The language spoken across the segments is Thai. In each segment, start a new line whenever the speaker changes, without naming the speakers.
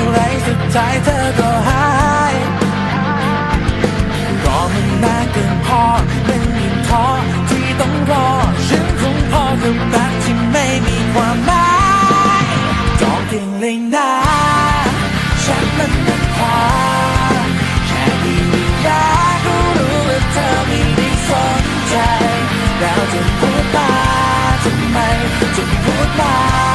อย่างไรสุดท้ายเธอก็หายรอมันนานเกินพอเป็นมีท้อที่ต้องรอ ฉันคงพอกับรักที่ไม่มีความหมายจองเพียงเลยนะฉันมันมันพอแค่ดีวิญนะก็รู้ว่าเธอไม่ได้สนใจแล้วจะพูดมาทำไมจะพูดมา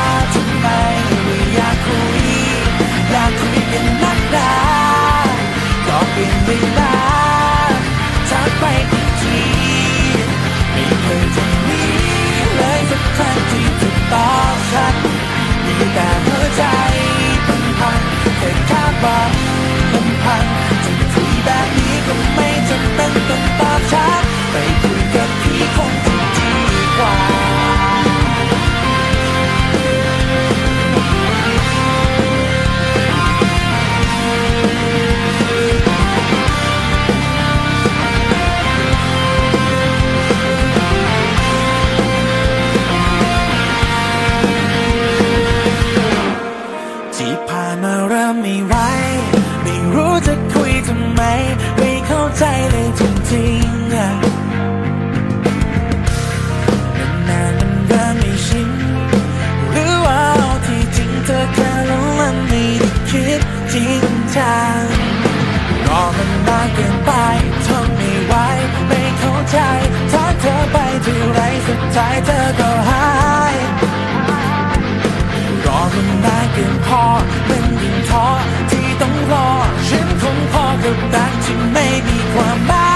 กับรังที่ไม่มีความหมา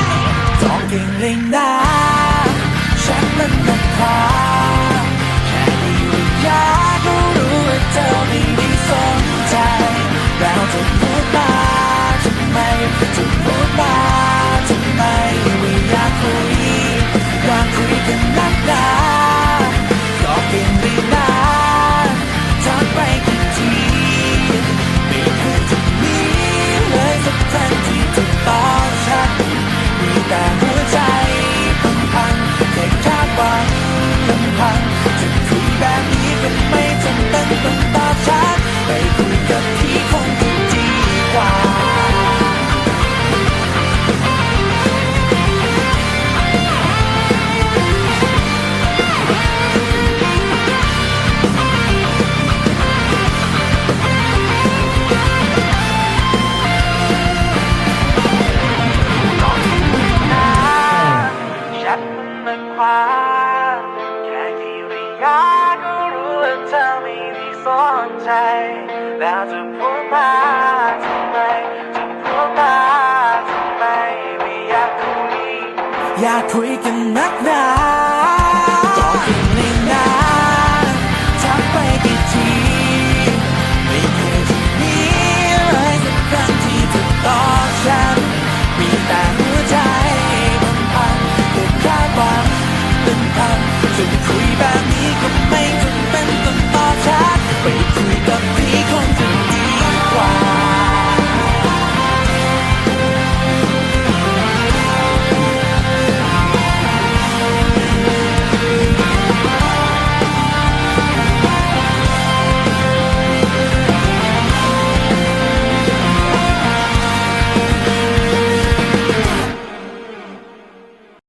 ยต้องเก่งเล่นได้ ใจ แล้วจะพูดมาทำไมจะพูดมาทำไมไม่อยากคุยอยากคุยกันนักหนาก็ยิ่งในหน้า